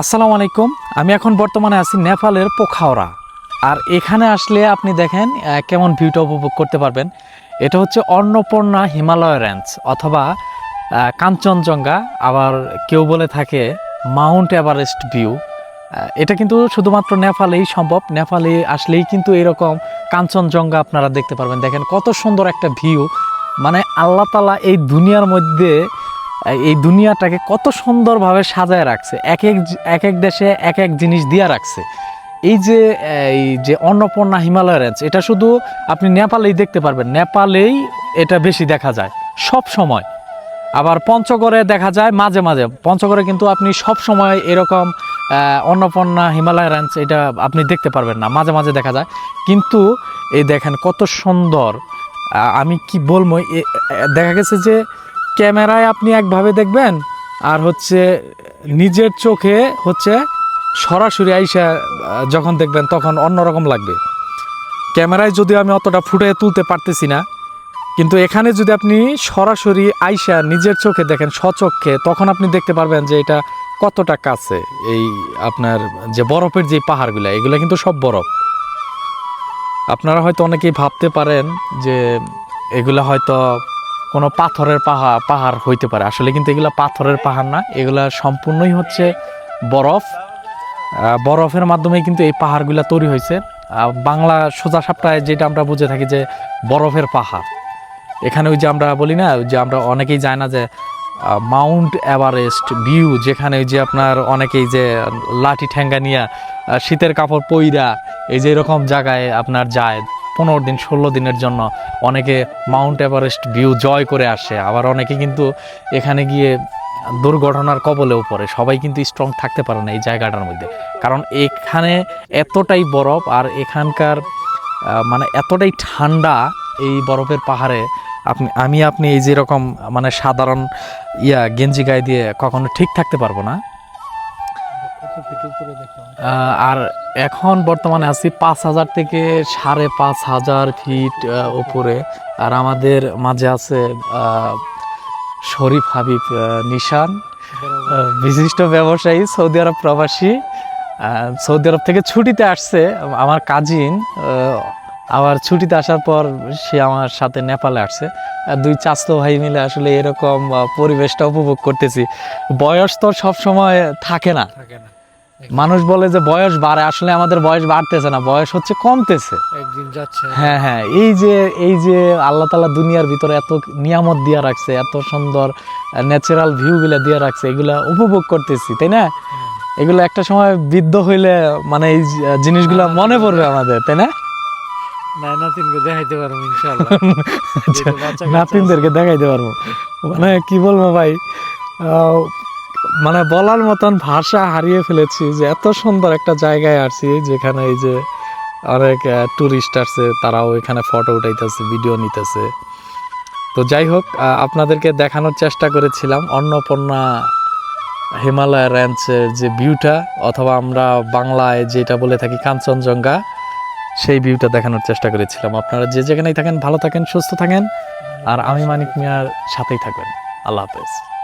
আসসালামু আলাইকুম। আমি এখন বর্তমানে আছি নেপালের পোখাওরা আর এখানে আসলে আপনি দেখেন কেমন ভিউটা উপভোগ করতে পারবেন। এটা হচ্ছে অন্নপূর্ণা হিমালয় রেঞ্জ অথবা কাঞ্চনজঙ্ঘা, আবার কেউ বলে থাকে মাউন্ট এভারেস্ট ভিউ। এটা কিন্তু শুধুমাত্র নেপালেই সম্ভব। নেপালে আসলেই কিন্তু এরকম কাঞ্চনজঙ্ঘা আপনারা দেখতে পারবেন। দেখেন কত সুন্দর একটা ভিউ। মানে আল্লাহ তালা এই দুনিয়ার মধ্যে এই দুনিয়াটাকে কত সুন্দরভাবে সাজায় রাখছে, এক এক এক এক দেশে এক এক জিনিস দিয়ে রাখছে। এই যে এই যে অন্নপূর্ণা হিমালয় রেঞ্জ এটা শুধু আপনি নেপালেই দেখতে পারবেন, নেপালেই এটা বেশি দেখা যায়, সব সময়। আবার পঞ্চগড়ে দেখা যায় মাঝে মাঝে, পঞ্চগড়ে কিন্তু আপনি সব সময় এরকম অন্নপূর্ণা হিমালয় রেঞ্জ এটা আপনি দেখতে পারবেন না, মাঝে মাঝে দেখা যায়। কিন্তু এই দেখেন কত সুন্দর আমি কি বলব দেখা গেছে যে ক্যামেরায় আপনি একভাবে দেখবেন, আর হচ্ছে নিজের চোখে হচ্ছে সরাসরি আইসা যখন দেখবেন তখন অন্যরকম লাগবে। ক্যামেরায় যদি আমি অতটা ফুটে তুলতে পারতেছি না, কিন্তু এখানে যদি আপনি সরাসরি আইসা নিজের চোখে দেখেন স্বচক্ষে, তখন আপনি দেখতে পারবেন যে এটা কতটা কাছে, এই আপনার যে বরফের যে পাহাড়গুলো, এগুলো কিন্তু সব বরফ। আপনারা হয়তো অনেকেই ভাবতে পারেন যে এগুলা হয়তো কোনো পাথরের পাহাড় পাহাড় হইতে পারে। আসলে কিন্তু এগুলা পাথরের পাহাড় না, এগুলা সম্পূর্ণই হচ্ছে বরফ। বরফের মাধ্যমে কিন্তু এই পাহাড়গুলো তৈরি হয়েছে। বাংলা সোজা সাপটায় যেটা আমরা বুঝে থাকি যে বরফের পাহাড়। এখানে ওই যে আমরা বলি না যে আমরা অনেকেই যায় না যে মাউন্ট এভারেস্ট ভিউ, যেখানে ওই যে আপনার অনেকেই যে লাঠি ঠ্যাঙ্গা নিয়ে শীতের কাপড় পইরা এই যে এরকম জায়গায় আপনার যায়। পনেরো দিন, ষোলো দিনের জন্য অনেকে মাউন্ট এভারেস্ট ভিউ জয় করে আসে। আবার অনেকে কিন্তু এখানে গিয়ে দুর্ঘটনার কবলেও পড়ে। সবাই কিন্তু স্ট্রং থাকতে পারে না এই জায়গাটার মধ্যে। কারণ এখানে এতটাই বরফ আর এখানকার মানে এতটাই ঠান্ডা এই বরফের পাহাড়ে, আপনি, আমি, আপনি এই যেরকম মানে সাধারণ ইয়া গেঞ্জি গায়ে দিয়ে কখনো ঠিক থাকতে পারব না। আর এখন বর্তমানে আছি পাঁচ হাজার থেকে সাড়ে পাঁচ হাজার ফিট উপরে। আর আমাদের মাঝে আছে শরীফ হাবিব নিশান বিশিষ্ট ব্যবসায়ী সৌদি আরব প্রবাসী। সৌদি আরব থেকে ছুটিতে আসছে আমার কাজিন আবার ছুটিতে আসার পর সে আমার সাথে নেপালে আসছে। দুই চাস্তো ভাই মিলে আসলে এরকম পরিবেশটা উপভোগ করতেছি। বয়স তো সবসময় থাকে না। থাকে না। মানুষ বলে যে বয়স বাড়ে আসলে আমাদের বয়স বাড়তেছে না বয়স হচ্ছে কমতেছে। একদিন যাচ্ছে। হ্যাঁ হ্যাঁ এই যে এই যে আল্লাহ তালা দুনিয়ার ভিতরে এত নিয়ামত দিয়ে রাখছে এত সুন্দর ন্যাচারাল ভিউগুলো দিয়ে রাখছে এগুলা উপভোগ করতেছি তাই না? এগুলো একটা সময় বৃদ্ধ হইলে মানে এই জিনিসগুলো মনে পড়বে আমাদের তাই না? নাতিনদেরকে দেখাইতে পারব। মানে কি বলব ভাই আহ, মানে বলার মতন ভাষা হারিয়ে ফেলেছি যে এত সুন্দর একটা জায়গায় আসছি যেখানে এই যে অনেক টুরিস্ট আসছে, তারাও এখানে ফটো উঠাইতেছে ভিডিও নিতেছে। তো যাই হোক আপনাদেরকে দেখানোর চেষ্টা করেছিলাম অন্নপূর্ণা হিমালয় র্যাঞ্চের যে ভিউটা অথবা আমরা বাংলায় যেটা বলে থাকি কাঞ্চনজঙ্ঘা, সেই ভিউটা দেখানোর চেষ্টা করেছিলাম। আপনারা যে যেখানেই থাকেন, ভালো থাকেন, সুস্থ থাকেন। আর আমি মানিক মিয়ার সাথেই থাকবেন। আল্লাহ হাফেজ।